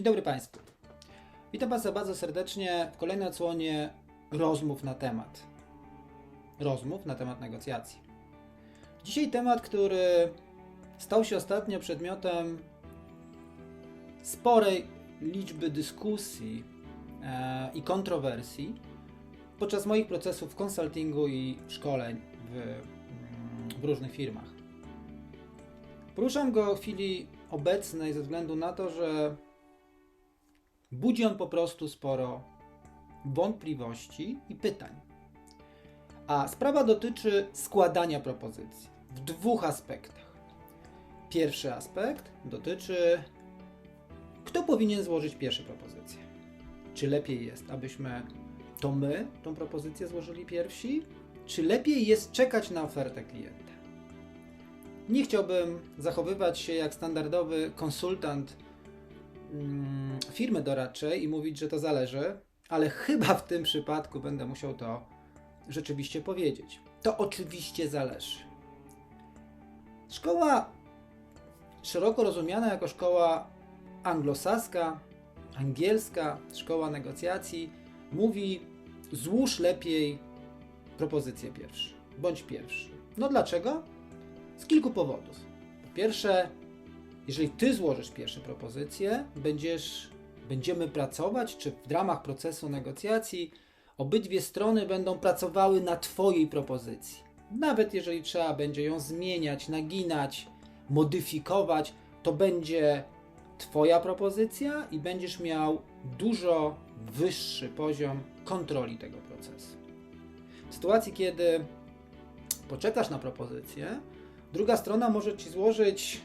Dzień dobry Państwu. Witam Was bardzo serdecznie w kolejnej odsłonie rozmów na temat. Rozmów na temat negocjacji. Dzisiaj temat, który stał się ostatnio przedmiotem sporej liczby dyskusji e, i kontrowersji podczas moich procesów konsultingu i szkoleń w, mm, w różnych firmach. Poruszam go w chwili obecnej ze względu na to, że budzi on po prostu sporo wątpliwości i pytań. A sprawa dotyczy składania propozycji w dwóch aspektach. Pierwszy aspekt dotyczy, kto powinien złożyć pierwsze propozycje. Czy lepiej jest, abyśmy to my tą propozycję złożyli pierwsi, czy lepiej jest czekać na ofertę klienta? Nie chciałbym zachowywać się jak standardowy konsultant firmy doradczej i mówić, że to zależy, ale chyba w tym przypadku będę musiał to rzeczywiście powiedzieć. To oczywiście zależy. Szkoła szeroko rozumiana jako szkoła anglosaska, angielska, szkoła negocjacji, mówi: złóż lepiej propozycję pierwszy, bądź pierwszy. No dlaczego? Z kilku powodów. Po pierwsze, jeżeli ty złożysz pierwsze propozycje, będziesz, będziemy pracować, czy w ramach procesu negocjacji obydwie strony będą pracowały na twojej propozycji. Nawet jeżeli trzeba będzie ją zmieniać, naginać, modyfikować, to będzie twoja propozycja i będziesz miał dużo wyższy poziom kontroli tego procesu. W sytuacji, kiedy poczekasz na propozycję, druga strona może ci złożyć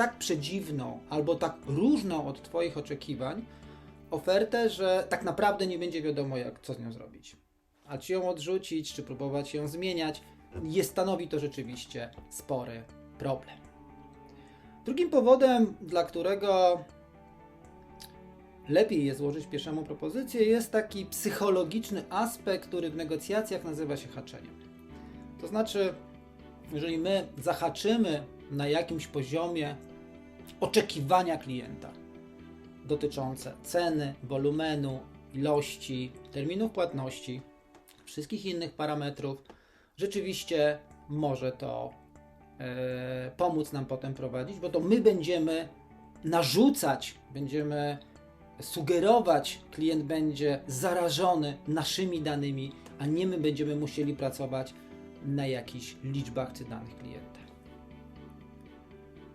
tak przedziwną albo tak różną od Twoich oczekiwań ofertę, że tak naprawdę nie będzie wiadomo, jak co z nią zrobić. A czy ją odrzucić, czy próbować ją zmieniać, jest, stanowi to rzeczywiście spory problem. Drugim powodem, dla którego lepiej jest złożyć pierwszemu propozycję, jest taki psychologiczny aspekt, który w negocjacjach nazywa się haczeniem. To znaczy, jeżeli my zahaczymy na jakimś poziomie oczekiwania klienta dotyczące ceny, wolumenu, ilości, terminów płatności, wszystkich innych parametrów, rzeczywiście może to e, pomóc nam potem prowadzić, bo to my będziemy narzucać, będziemy sugerować, klient będzie zarażony naszymi danymi, a nie my będziemy musieli pracować na jakichś liczbach czy danych klienta.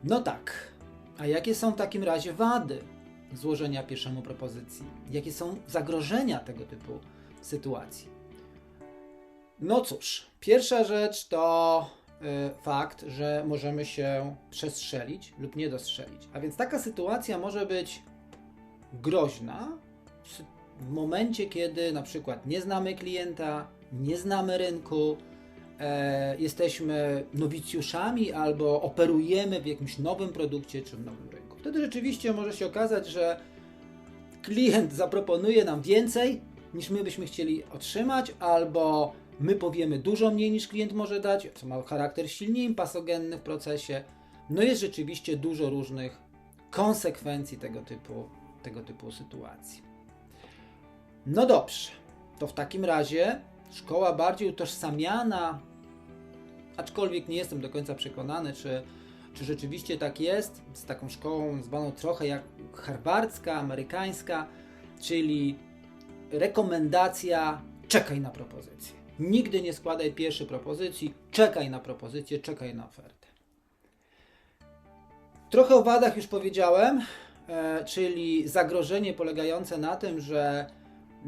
No tak, a jakie są w takim razie wady złożenia pierwszemu propozycji? Jakie są zagrożenia tego typu sytuacji? No cóż, pierwsza rzecz to y, fakt, że możemy się przestrzelić lub nie dostrzelić. A więc taka sytuacja może być groźna w momencie, kiedy na przykład nie znamy klienta, nie znamy rynku, e, jesteśmy nowicjuszami albo operujemy w jakimś nowym produkcie czy w nowym rynku. Wtedy rzeczywiście może się okazać, że klient zaproponuje nam więcej niż my byśmy chcieli otrzymać, albo my powiemy dużo mniej niż klient może dać, co ma charakter silniej pasogenny w procesie. No jest rzeczywiście dużo różnych konsekwencji tego typu, tego typu sytuacji. No dobrze, to w takim razie szkoła bardziej utożsamiana, aczkolwiek nie jestem do końca przekonany, czy, czy rzeczywiście tak jest, z taką szkołą zwaną trochę jak harwardzka, amerykańska, czyli rekomendacja czekaj na propozycję. Nigdy nie składaj pierwszej propozycji, czekaj na propozycję, czekaj na ofertę. Trochę o wadach już powiedziałem, e, czyli zagrożenie polegające na tym, że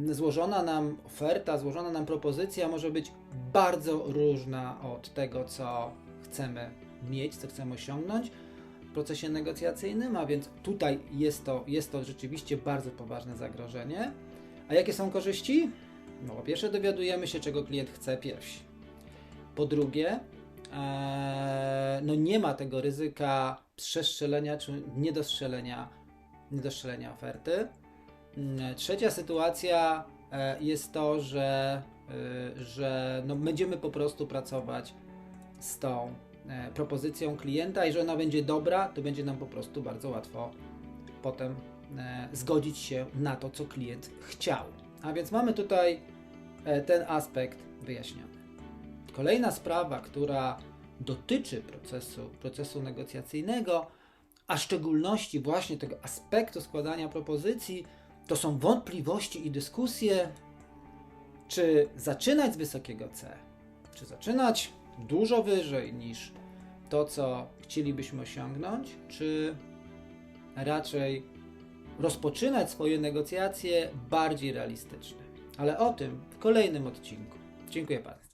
złożona nam oferta, złożona nam propozycja może być bardzo różna od tego, co chcemy mieć, co chcemy osiągnąć w procesie negocjacyjnym, a więc tutaj jest to, jest to rzeczywiście bardzo poważne zagrożenie. A jakie są korzyści? No, po pierwsze, dowiadujemy się, czego klient chce pierwsi. Po drugie, ee, no nie ma tego ryzyka przestrzelenia czy niedostrzelenia, niedostrzelenia oferty. Mm, Trzecia sytuacja e, jest to, że, e, że no będziemy po prostu pracować z tą e, propozycją klienta i że ona będzie dobra, to będzie nam po prostu bardzo łatwo potem zgodzić się na to, co klient chciał. A więc mamy tutaj ten aspekt wyjaśniony. Kolejna sprawa, która dotyczy procesu, procesu negocjacyjnego, a w szczególności właśnie tego aspektu składania propozycji, to są wątpliwości i dyskusje, czy zaczynać z wysokiego C, czy zaczynać dużo wyżej niż to, co chcielibyśmy osiągnąć, czy raczej rozpoczynać swoje negocjacje bardziej realistycznie. Ale o tym w kolejnym odcinku. Dziękuję bardzo.